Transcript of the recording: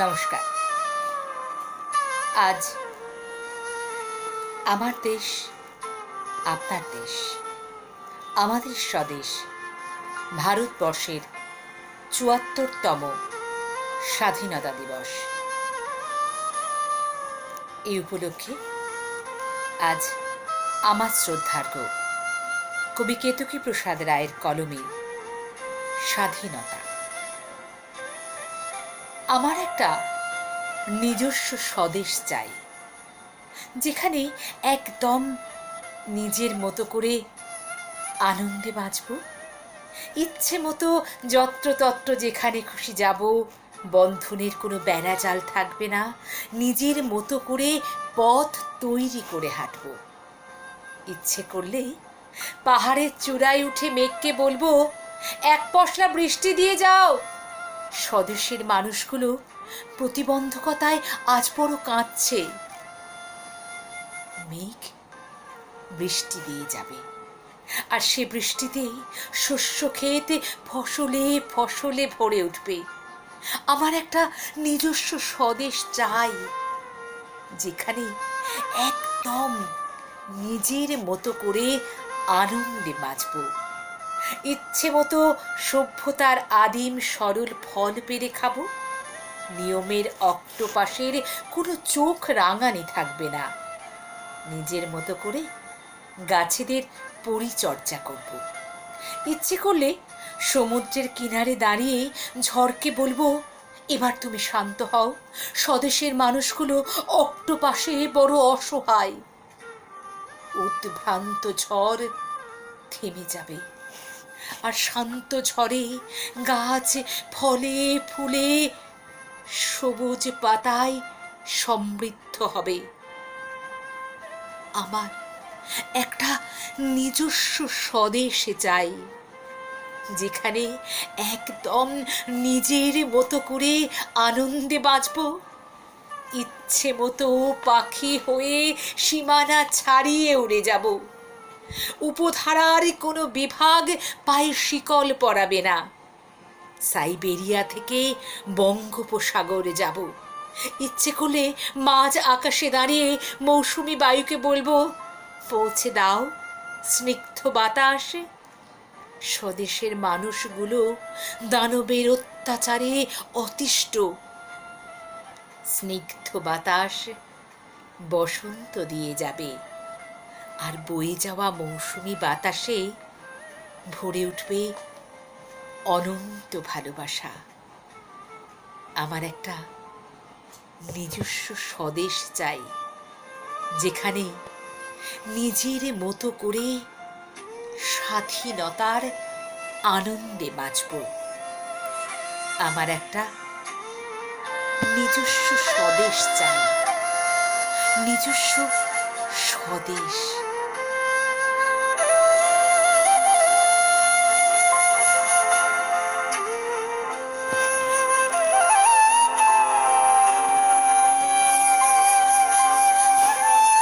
নমস্কার। আজ আমার দেশ, আপনার দেশ, আমাদের স্বদেশ, ভারতবর্ষের চুয়াত্তরতম স্বাধীনতা দিবস। এই উপলক্ষে আজ আমার শ্রদ্ধার্ঘ কবি কেতকী প্রসাদ রায়ের কলমে স্বাধীনতা। আমার একটা নিজস্ব স্বদেশ চাই, যেখানে একদম নিজের মতো করে আনন্দে বাঁচব, ইচ্ছে মতো যত্রতত্র যেখানে খুশি যাব, বন্ধনের কোনো বেড়াজাল থাকবে না, নিজের মতো করে পথ তৈরি করে হাঁটব। ইচ্ছে করলেই পাহাড়ের চূড়ায় উঠে মেঘকে বলব, এক পশলা বৃষ্টি দিয়ে যাও। স্বদেশের মানুষগুলো প্রতিবন্ধকতায় আজ বড় কাঁদছে। মেঘ বৃষ্টি দিয়ে যাবে। আর সে বৃষ্টিতেই শস্য খেতে ফসলে ফসলে ভরে উঠবে। আমার একটা নিজস্ব স্বদেশ চাই, যেখানে একদম নিজের মতো করে আনন্দে বাঁচব। ইচ্ছে মতো সভ্যতার আদিম সরল ফল পেরে খাব। নিয়মের অক্টোপাসের কোনো চোখ রাঙানি থাকবে না। নিজের মতো করে গাছেদের পরিচর্যা করব। ইচ্ছে করলে সমুদ্রের কিনারে দাঁড়িয়ে ঝড়কে বলব, এবার তুমি শান্ত হও। স্বদেশের মানুষগুলো অক্টোপাসে বড় অসহায়। উদ্ভ্রান্ত ঝড় থেমে যাবে। আর শান্ত ঝড়ে গাছ ফলে ফুলে সবুজ পাতায় সমৃদ্ধ হবে। আমার একটা নিজস্ব স্বদেশে চাই, যেখানে একদম নিজের মতো করে আনন্দে বাঁচব। ইচ্ছে মতো পাখি হয়ে সীমানা ছাড়িয়ে উড়ে যাব। উপধারার কোনো বিভাগ পায়ে শিকল পরাবে না। সাইবেরিয়া থেকে বঙ্গোপসাগরে যাব। ইচ্ছে করলে মাঝ আকাশে দাঁড়িয়ে মৌসুমি বায়ুকে বলব, পৌঁছে দাও, স্নিগ্ধ বাতাস। স্বদেশের মানুষগুলো দানবের অত্যাচারে অতিষ্ঠ। স্নিগ্ধ বাতাস বসন্ত দিয়ে যাবে। আর বয়ে যাওয়া মৌসুমি বাতাসে ভরে উঠবে অনন্ত ভালোবাসা। আমার একটা নিজস্ব স্বদেশ চাই, যেখানে নিজের মতো করে স্বাধীনতার আনন্দে বাঁচব। আমার একটা নিজস্ব স্বদেশ চাই, নিজস্ব স্বদেশ।